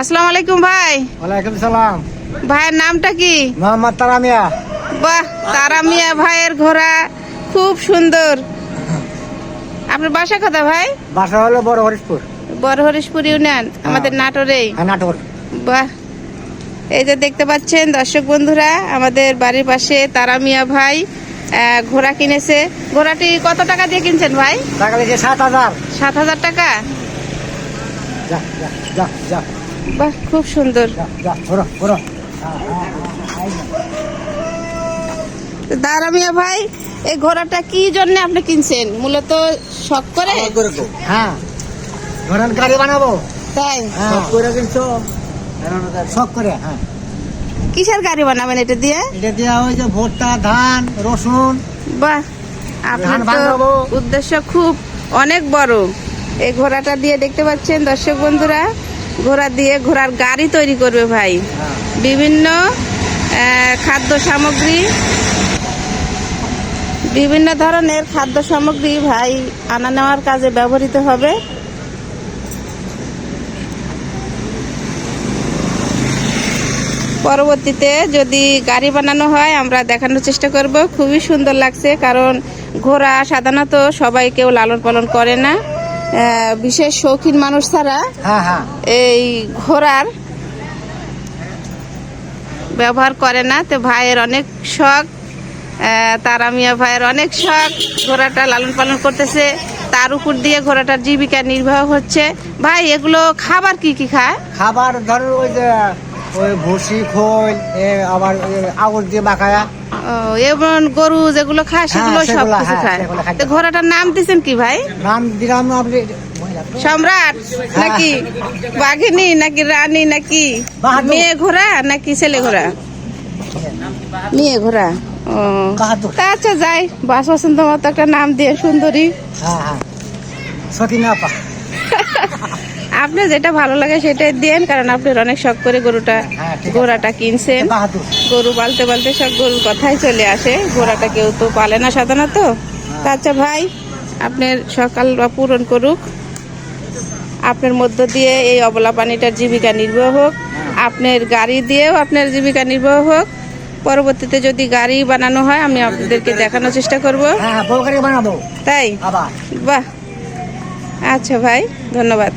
আসসালামু আলাইকুম ভাই। ওয়ালাইকুম সালাম। ভাইয়ের নামটা কি? মোহাম্মদ তারামিয়া। বাহ তারা মিয়া ভাইয়ের ঘোড়া খুব সুন্দর। আপনার বাসা কোথায় ভাই? বাসা হলো বড় হরিশপুর। বড় হরিশপুর ইউনিয়ন আমাদের নাটোরেই হ্যাঁ নাটোর। বাহ এই যে দেখতে পাচ্ছেন দর্শক বন্ধুরা আমাদের বাড়ির পাশে তারা মিয়া ভাই ঘোড়া কিনেছে। ঘোড়াটি কত টাকা দিয়ে কিনছেন ভাই? টাকা সাত হাজার। সাত হাজার টাকা? যা যা যা যা। বাহ খুব সুন্দর। যা যা ঘোরো ঘোরো দাঁড়া মিয়া ভাই এই ঘোড়াটা কি জন্য আপনি কিনছেন? মূলত শখ করে? হ্যাঁ। গাড়ি বানাবো। তাই? শখ করে কিনছো? শখ করে হ্যাঁ। কিসের গাড়ি বানাবেন এটা দিয়ে? এটা দেওয়া হয়েছে ভুট্টা ধান রসুন। বাহ আপনার তো উদ্দেশ্য খুব অনেক বড়। এই ঘোড়াটা দিয়ে দেখতে পাচ্ছেন দর্শক বন্ধুরা। ঘোড়া দিয়ে ঘোড়ার গাড়ি তৈরি করবে ভাই। বিভিন্ন খাদ্য সামগ্রী, বিভিন্ন ধরনের খাদ্য সামগ্রী ভাই আনা নেওয়ার কাজে ব্যবহৃত হবে। পরবর্তীতে যদি গাড়ি বানানো হয়, আমরা দেখানোর চেষ্টা করব। খুবই সুন্দর লাগছে, কারণ ঘোড়া সাধারণত সবাই কেউ লালন পালন করে না। বিশেষ শৌখিন মানুষ ছাড়া হ্যাঁ হ্যাঁ। এই ঘোড়ার ব্যবহার করে না। তো ভাইয়ের অনেক শখ তারা মিয়া ভাইয়ের অনেক শখ ঘোড়াটা লালন পালন করতেছে। তার উপর দিয়ে ঘোড়াটার জীবিকা নির্বাহ হচ্ছে। ভাই এগুলো খাবার কি কি খায়? খাবার ধরো ওই যে ওই ভুসি খোল এ আবার আগুন দিয়ে ও, এবং গরু যেগুলো খায় সেগুলো হ্যাঁ, সব কিছু হ্যাঁ, খায়। তো ঘোড়াটার নাম দিয়েছেন কি ভাই? নাম দিলাম আপনি সম্রাট নাকি বাঘিনী নাকি রানী নাকি মেয়ে ঘোড়া নাকি ছেলে ঘোড়া? মেয়ে ঘোড়া? ও। তা আচ্ছা যাই বাস বসন্ত মতো একটা নাম দিয়ে সুন্দরী। হ্যাঁ হ্যাঁ। আপা আপনি যেটা ভালো লাগে সেটাই দেন কারণ আপনার অনেক শখ করে গরুটা হ্যাঁ, আছে। ঘোড়াটা কিনছেন। গরু পালতে পালতে সব গরুর কথাই চলে আসে। ঘোড়াটা কেউ তো পালে না সাধারণত। আচ্ছা ভাই আপনার সকাল বা পূরণ করুক। আপনার মধ্য দিয়ে এই অবলা পানিটার জীবিকা নির্বাহ হোক। আপনার গাড়ি দিয়েও আপনার জীবিকা নির্বাহ হোক। পরবর্তীতে যদি গাড়ি বানানো হয় আমি আপনাদেরকে দেখানোর চেষ্টা করব। হ্যাঁ তাই? বাহ। আচ্ছা ভাই ধন্যবাদ।